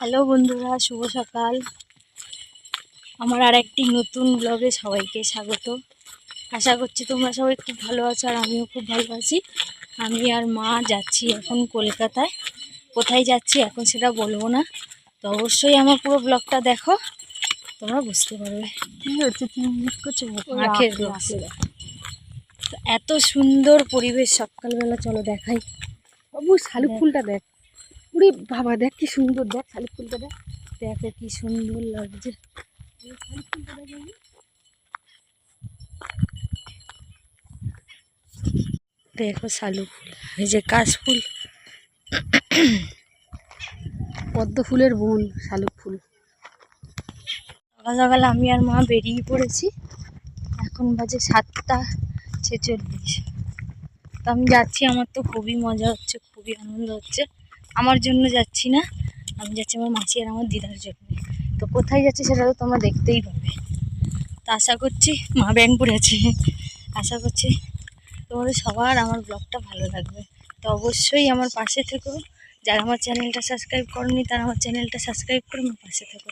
Hello বন্ধুরা শুভ সকাল। আমার আর একটি নতুন ব্লগে সবাইকে স্বাগত। আশা করছি তোমরা সবাই খুব ভালো আছো আর আমিও খুব ভালো আছি। আমি আর মা যাচ্ছি এখন কলকাতায়। কোথায় যাচ্ছি এখন সেটা বলব না। তো অবশ্যই আমার পুরো ব্লগটা দেখো তোমরা বুঝতে পারবে। কি হচ্ছে? আখের এত সুন্দর পরিবেশ সকালবেলা চলো দেখাই। বাবু শালুক ফুলটা দেখ। উরে বাবা, দেখ কি সুন্দর, দেখ শালুক ফুলটা দেখ। দেখো কি সুন্দর লাগছে। দেখো শালু ফুল, এই যে কাশ ফুল। পদ্ম ফুলের বোন শালুক ফুল। সকাল সকাল আমি আর মা বেরিয়ে পড়েছি। এখন বাজে সাতটা ছেচল্লিশ। তো আমি যাচ্ছি, আমার তো খুবই মজা হচ্ছে, খুবই আনন্দ হচ্ছে। আমার জন্য যাচ্ছি না। আমি যাচ্ছি আমার মাসি আর আমার দিদার জন্য। তো কোথায় যাচ্ছি সেটা তো তোমরা দেখতেই পাবে। তো আশা করছি মা ব্যাং পড়েছে আশা করছি তোমাদের সবার আমার ব্লগটা ভালো লাগবে। তো অবশ্যই আমার পাশে থেকো। যারা আমার চ্যানেলটা সাবস্ক্রাইব করনি, তারা আমার চ্যানেলটা সাবস্ক্রাইব করে আমার পাশে থেকো।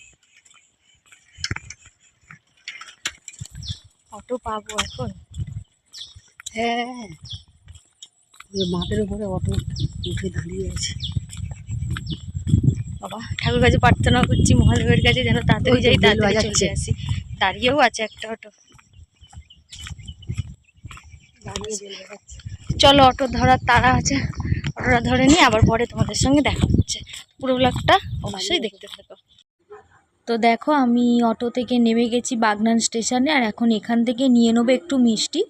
অটো পাবো এখন? হ্যাঁ। মাঠের উপরে অটো উঠে দাঁড়িয়ে আছে। বাবা ঠাকুর কাছে প্রার্থনা করছি মহাদেবের কাছে যেন তাড়াতাড়ি যাই তাড়াতাড়ি। চলে আসি। দাঁড়িয়েও আছে একটা অটো। চলো অটো ধরার তারা আছে অটোটা ধরে নিয়ে আবার পরে তোমাদের সঙ্গে দেখা হচ্ছে। পুরো ব্লগটা অবশ্যই দেখতে থাকো। তো দেখো আমি অটো থেকে নেমে গেছি বাগনান স্টেশনে আর এখন এখান থেকে নিয়ে নেব একটু মিষ্টি।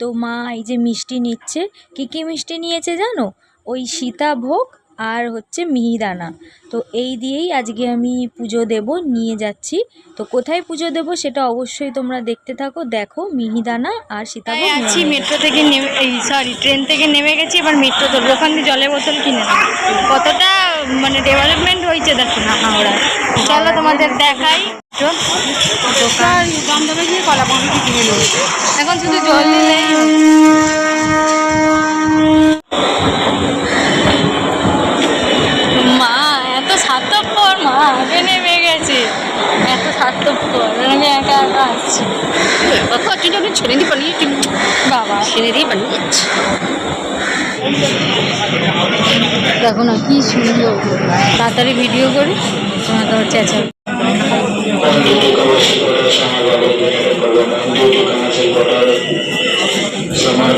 তো মা এই যে মিষ্টি নিচ্ছে কী কী মিষ্টি নিয়েছে জানো? ওই সীতাভোগ আর হচ্ছে মিহিদানা তো এই দিয়েই আজকে আমি পুজো দেব নিয়ে যাচ্ছি তো কোথায় পুজো দেব সেটা অবশ্যই তোমরা দেখতে থাকো দেখো মিহিদানা আর সীতাভোগ আছি মেট্রো থেকে নেমে এই সরি ট্রেন থেকে নেমে গেছি এবার মেট্রো ধরবো ওখান থেকে জলের বোতল কিনে কতটা মানে ডেভেলপমেন্ট হয়েছে দেখো না হাওড়া চলো তোমাদের দেখাই দোকান দমদমে গিয়ে কলা কিনে নেব এখন শুধু জল দিলেই দেখো না কি সুন্দর। তাড়াতাড়ি ভিডিও করি দুটি কমার্শিয়াল কোটার সমাজ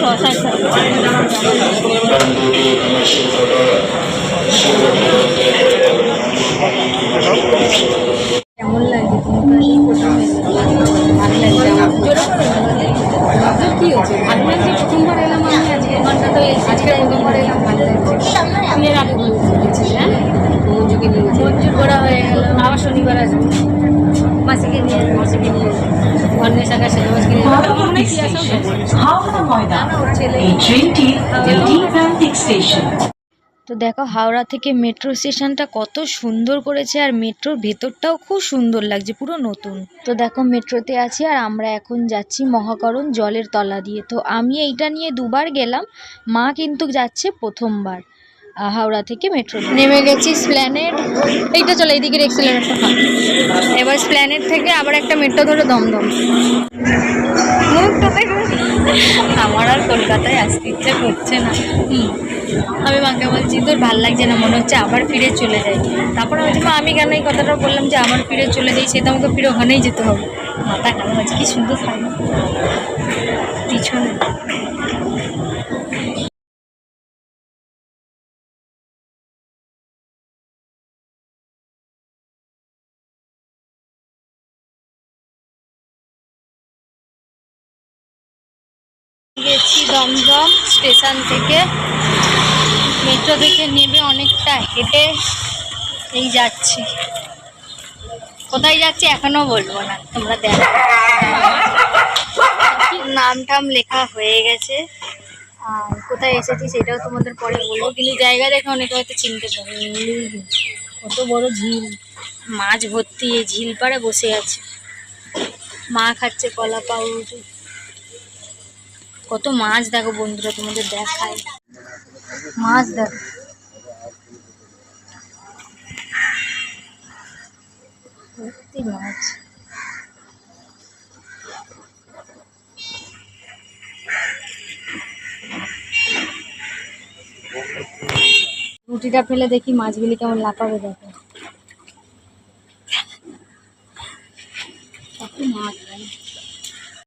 তো দেখো, হাওড়া থেকে মেট্রো স্টেশনটা কত সুন্দর করেছে আর মেট্রোর ভেতরটাও খুব সুন্দর লাগছে, পুরো নতুন। তো দেখো মেট্রোতে আছি আর আমরা এখন যাচ্ছি মহাকরণ জলের তলা দিয়ে। তো আমি এইটা নিয়ে দুবার গেলাম, মা কিন্তু যাচ্ছে প্রথমবার। হাওড়া থেকে মেট্রো নেমে গেছি স্প্ল্যানেড। এইটা চলো, এইদিকের এক্সেলেটারটা এবার স্প্ল্যানেড থেকে আবার একটা মেট্রো ধরে দমদম। আমার আর কলকাতায় আসতে ইচ্ছে করছে না। হুম, আমি মাকে বলছি, তোর ভালো লাগছে না, মনে হচ্ছে আবার ফিরে চলে যাই। তারপরে বলছি, মা, আমি কেন এই কথাটা বললাম যে আবার ফিরে চলে যাই? সে তো আমাকে ফিরে ওখানেই যেতে হবে। মাথা কেন হচ্ছে কি সুন্দর পিছনে। গেছি দমদম স্টেশন থেকে। মেট্রো থেকে নেমে অনেকটা, হেঁটে এই যাচ্ছি। কোথায় যাচ্ছি এখনও বলব না, তোমরা দেখো। নাম টাম লেখা হয়ে গেছে। আর কোথায় এসেছি সেটাও তোমাদের পরে বলব, কিন্তু জায়গা দেখে অনেকে হয়তো চিনতে পারে কত বড় ঝিল, মাছ ভর্তি এই ঝিল পাড়ে বসে আছে। মা খাচ্ছে কলা পাউরুটি। কত মাছ দেখো বন্ধুরা, তোমাদের দেখায় মাছ দেখো। সত্যি মাছ। রুটিটা ফেলে দেখি মাছগুলি কেমন লাফাবে দেখো কত মাছ ভাই।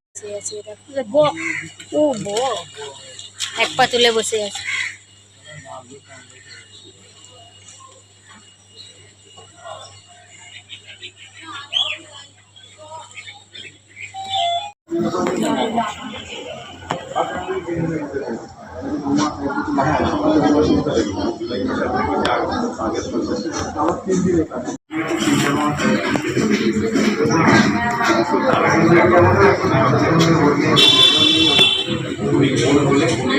বসে আছে এটা পুরো ব- ও এক পা তুলে বসে আছে। অটোতে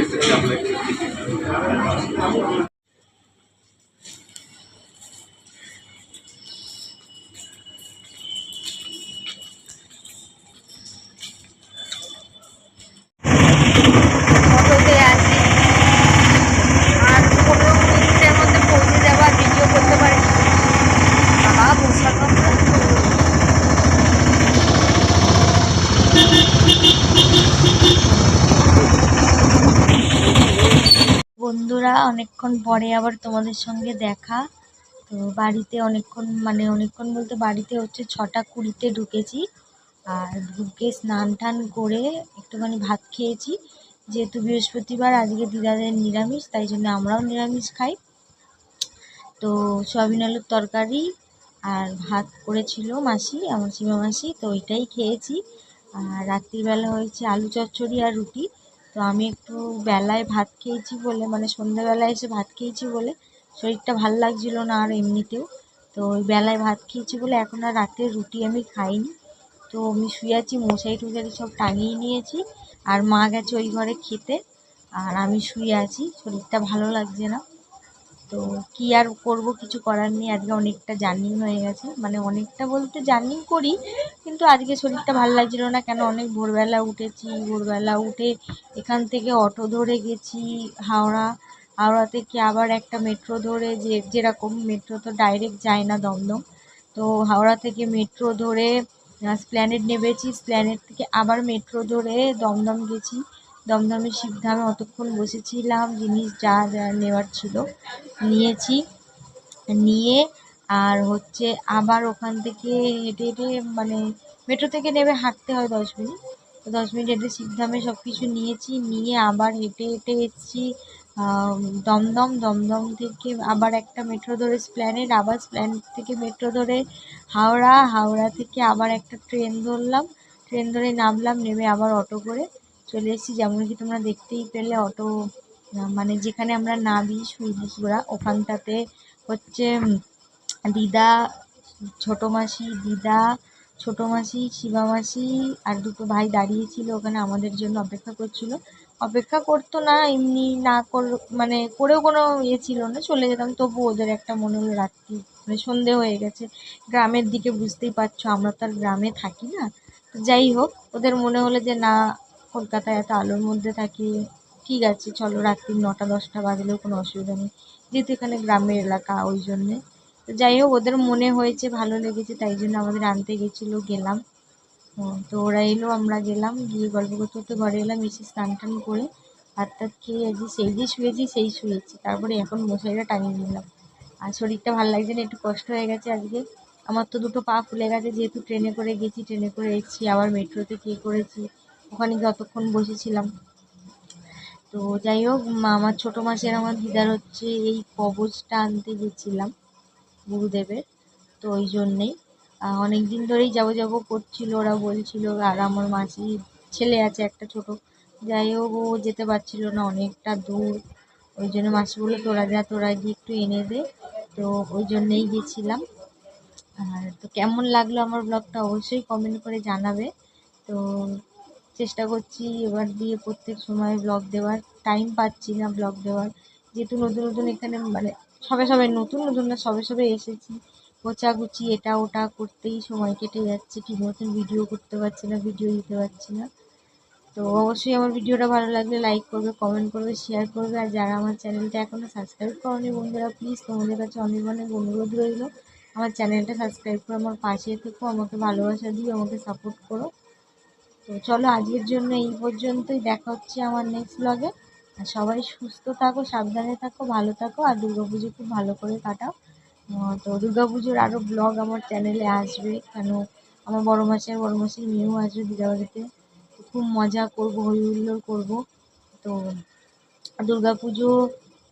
অনেকক্ষণ পরে আবার তোমাদের সঙ্গে দেখা। তো বাড়িতে অনেকক্ষণ মানে অনেকক্ষণ বলতে বাড়িতে হচ্ছে ছটা কুড়িতে ঢুকেছি। আর ঢুকে স্নান টান করে একটুখানি ভাত খেয়েছি। যেহেতু বৃহস্পতিবার, আজকে দিদাদের নিরামিষ, তাই জন্য আমরাও নিরামিষ খাই। তো সয়াবিন আলুর তরকারি আর ভাত করেছিল মাসি, আমার সীমা মাসি, তো ওইটাই খেয়েছি। আর রাত্রিবেলা হয়েছে আলু চচ্চড়ি আর রুটি। তো আমি একটু বেলায় ভাত খেয়েছি বলে মানে সন্ধ্যাবেলায় এসে ভাত খেয়েছি বলে শরীরটা ভালো লাগছিল না আর এমনিতেও। তো ওই বেলায় ভাত খেয়েছি বলে এখন আর রাতে রুটি আমি খাইনি। তো আমি শুয়ে আছি, মশারি টশারি সব টাঙিয়ে নিয়েছি আর মা গেছে ওই ঘরে খেতে। আর আমি শুয়ে আছি, শরীরটা ভালো লাগছে না। তো কি আর করব কিছু করার নেই, আজকে অনেকটা জার্নি হয়ে গেছে। মানে অনেকটা বলতে জার্নি করি, কিন্তু আজকে শরীরটা ভালো লাগছিল না, কেন অনেক ভোরবেলা উঠেছি, ভোরবেলা উঠে এখান থেকে অটো ধরে গেছি হাওড়া। হাওড়া থেকে আবার একটা মেট্রো ধরে, যে যেরকম মেট্রো তো ডাইরেক্ট যায় না দমদম। তো হাওড়া থেকে মেট্রো ধরে স্প্ল্যানেড নেমেছি স্প্ল্যানেড থেকে আবার মেট্রো ধরে দমদম গেছি। দমদমে শিবধামে অতক্ষণ বসেছিলাম, জিনিস যা যা নেওয়ার ছিল, নিয়েছি। নিয়ে আর হচ্ছে আবার ওখান থেকে হেঁটে হেঁটে মানে মেট্রো থেকে নেমে হাঁটতে হয় দশ মিনিট। দশ মিনিট হেঁটে শিবধামে সব কিছু নিয়েছি, নিয়ে আবার হেঁটে হেঁটে এসেছি দমদম। দমদম থেকে আবার একটা মেট্রো ধরে স্প্ল্যানেড আবার স্প্ল্যানেড থেকে মেট্রো ধরে হাওড়া। হাওড়া থেকে আবার একটা ট্রেন ধরলাম। ট্রেন ধরে নামলাম, নেমে আবার অটো করে চলে এসেছি যেমন কি তোমরা দেখতেই পেলে অটো মানে যেখানে আমরা না দিই সুইডিশরা ওখানটাতে হচ্ছে দিদা, ছোটো মাসি, দিদা, ছোটো মাসি, শিবা মাসি আর দুটো ভাই দাঁড়িয়েছিল ওখানে, আমাদের জন্য অপেক্ষা করছিল। অপেক্ষা করতো না, এমনি না কর মানে করেও কোনো ইয়ে ছিল না, চলে যেতাম। তবু ওদের একটা মনে হলো রাত্রি মানে সন্ধে হয়ে গেছে। গ্রামের দিকে বুঝতেই পারছ, আমরা তো আর গ্রামে থাকি না। তো যাই হোক, ওদের মনে হলো যে না কলকাতায় এত আলোর মধ্যে থাকি, ঠিক আছে, চলো রাত্রি নটা, দশটা বাজলেও কোনো অসুবিধা নেই। যেহেতু এখানে গ্রামের এলাকা, ওই জন্যে। তো যাই হোক, ওদের মনে হয়েছে, ভালো লেগেছে, তাই জন্য আমাদের আনতে গেছিল, গেলাম। তো ওরা এলো, আমরা গেলাম, গিয়ে গল্প করতে করতে ঘরে এলাম, এসে স্নান টান করে ভাত খেয়ে আজকে সেই যে শুয়েছি, সেই শুয়েছি। তারপরে এখন মশারিটা টাঙিয়ে নিলাম আর শরীরটা ভালো লাগছে না, একটু কষ্ট হয়ে গেছে আজকে। আমার তো দুটো পা ফুলে গেছে, যেহেতু ট্রেনে করে গেছি, ট্রেনে করে এসেছি, আবার মেট্রোতে কে করেছি ওখানে যতক্ষণ বসেছিলাম। তো যাই হোক আমার ছোটো মাসের আমার দিদার হচ্ছে এই কবচটা আনতে গেছিলাম গুরুদেবের, তো ওই জন্যেই। অনেক দিন ধরেই যাব যাব করছিল, ওরা বলছিল, আর আমার মাসির ছেলে আছে একটা ছোটো যাই হোক ও যেতে পারছিল না, অনেকটা দূর। ওই জন্য মাসি বলল, তোরা যা, তোরা গিয়ে একটু এনে দে। তো ওই জন্যেই গেছিলাম। আর তো কেমন লাগল আমার ব্লগটা অবশ্যই কমেন্ট করে জানাবে। তো চেষ্টা করছি এবার দিয়ে প্রত্যেক সময় ব্লগ দেওয়ার। টাইম পাচ্ছি না ব্লগ দেওয়ার। যেহেতু নতুন নতুন এখানে মানে সবে সবে নতুন নতুন না, সবে সবে এসেছি। গোছাগুছি, এটা ওটা করতেই সময় কেটে যাচ্ছে। ঠিক মতন ভিডিও করতে পারছি না ভিডিও দিতে পারছি না। তো অবশ্যই আমার ভিডিওটা ভালো লাগলে লাইক করবে কমেন্ট করবে শেয়ার করবে। আর যারা আমার চ্যানেলটা এখনও সাবস্ক্রাইব করনি বন্ধুরা প্লিজ তোমাদের কাছে অনেক অনেক অনুরোধ রইল। আমার চ্যানেলটা সাবস্ক্রাইব করে আমার পাশে থেকো, আমাকে ভালোবাসা দিয়ে আমাকে সাপোর্ট করো। তো চলো আজকের জন্য এই পর্যন্তই। দেখা হচ্ছে আমার নেক্সট ব্লগে আর সবাই সুস্থ থাকো, সাবধানে থাকো, ভালো থাকো, আর দুর্গাপুজো খুব ভালো করে কাটাও। তো দুর্গাপুজোর আরও ব্লগ আমার চ্যানেলে আসবে। কেন? আমার বড় মাসের বড় মাসের মেয়েও আসবে দিদাবাড়িতে তো খুব মজা করব হই হুল্লোড় করব। তো দুর্গাপুজো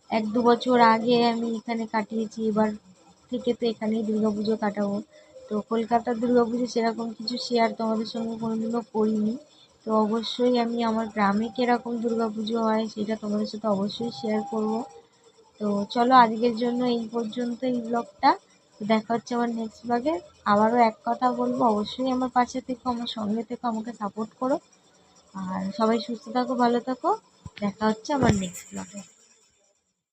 এক দু বছর আগে আমি এখানে কাটিয়েছি। এবার থেকে তো এখানেই দুর্গাপুজো কাটাবো। তো কলকাতার দুর্গাপুজো সেরকম কিছু শেয়ার তোমাদের সঙ্গে কোনোদিনও করিনি। তো অবশ্যই আমি আমার গ্রামে কীরকম দুর্গাপুজো হয় সেটা তোমাদের সাথে অবশ্যই শেয়ার করব। তো চলো আজকের জন্য এই পর্যন্ত এই ব্লগটা দেখা হচ্ছে আমার নেক্সট ব্লগে আবারও এক কথা বলব, অবশ্যই আমার পাশে থেকো, আমার সঙ্গে থেকো, আমাকে সাপোর্ট করো। আর সবাই সুস্থ থাকো, ভালো থাকো। দেখা হচ্ছে আমার নেক্সট ব্লগে